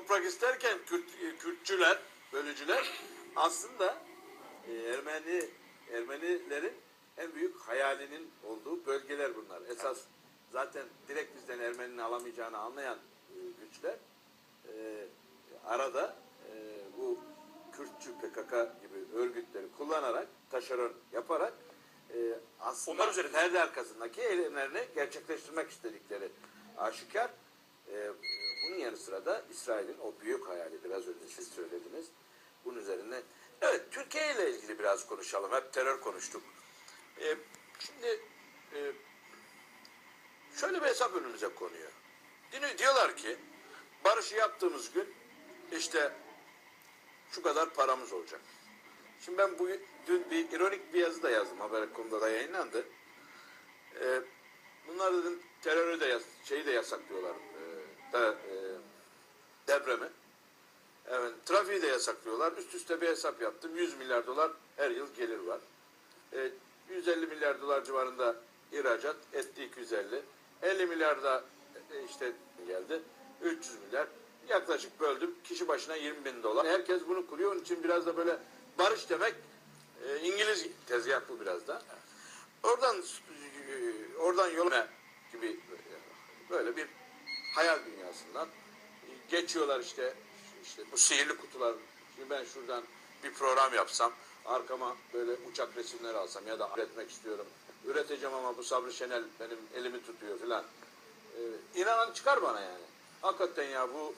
toprak isterken Kürt, Kürtçüler, bölücüler aslında e, Ermeni Ermenilerin en büyük hayalinin olduğu bölgeler bunlar. Esas zaten direkt bizden Ermeninin alamayacağını anlayan e, güçler e, arada e, bu Kürtçü PKK gibi örgütleri kullanarak, taşeron yaparak e, aslında Onlar üzerinde. perde arkasındaki eylemlerini gerçekleştirmek istedikleri aşikar. E, bunun yanı sıra da İsrail'in o büyük hayali biraz önce siz söylediniz. Bunun üzerine evet Türkiye ile ilgili biraz konuşalım. Hep terör konuştuk. E, şimdi e, şöyle bir hesap önümüze konuyor. Diyorlar ki barışı yaptığımız gün işte şu kadar paramız olacak. Şimdi ben bu dün bir ironik bir yazı da yazdım Haber.com'da da yayınlandı. Ee, bunlar dedim terörü de yas şeyi de yasaklıyorlar. Ee, da, e, depremi. Evet, trafiği de yasaklıyorlar. Üst üste bir hesap yaptım. 100 milyar dolar her yıl gelir var. Ee, 150 milyar dolar civarında ihracat etti 250. 50 milyar da e, işte geldi. 300 milyar. Yaklaşık böldüm. Kişi başına 20 bin dolar. Herkes bunu kuruyor. Onun için biraz da böyle barış demek e, İngiliz tezgah bu biraz da. Oradan e, oradan yola gibi e, böyle bir hayal dünyasından e, geçiyorlar işte işte bu sihirli kutular. Şimdi ben şuradan bir program yapsam arkama böyle uçak resimleri alsam ya da üretmek istiyorum. Üreteceğim ama bu Sabri Şenel benim elimi tutuyor filan. Ee, inanan çıkar bana yani. Hakikaten ya bu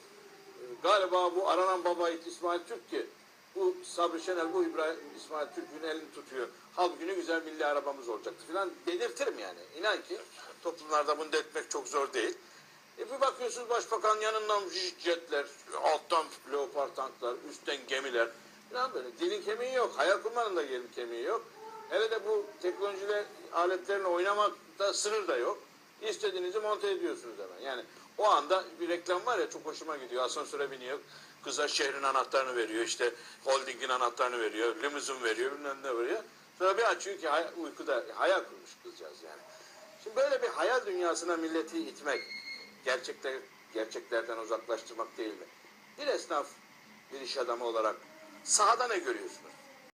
e, galiba bu aranan baba İsmail Türk ki bu Sabri Şenel bu İbrahim İsmail Türk'ün elini tutuyor. Halbuki ne güzel milli arabamız olacaktı filan dedirtirim yani. İnan ki toplumlarda bunu etmek çok zor değil. E bir bakıyorsunuz başbakan yanından jetler, alttan leopar tanklar, üstten gemiler falan böyle. Dilin kemiği yok, hayal kurmanın da kemiği yok. Hele de bu teknolojiler aletlerle oynamakta sınır da yok. İstediğinizi monte ediyorsunuz hemen. Yani o anda bir reklam var ya çok hoşuma gidiyor. Asansöre biniyor. Kıza şehrin anahtarını veriyor. işte holdingin anahtarını veriyor. Limuzin veriyor. Bilmem ne veriyor. Sonra bir açıyor ki uykuda hayal kurmuş kızcağız yani. Şimdi böyle bir hayal dünyasına milleti itmek, gerçekler, gerçeklerden uzaklaştırmak değil mi? Bir esnaf, bir iş adamı olarak sahada ne görüyorsunuz?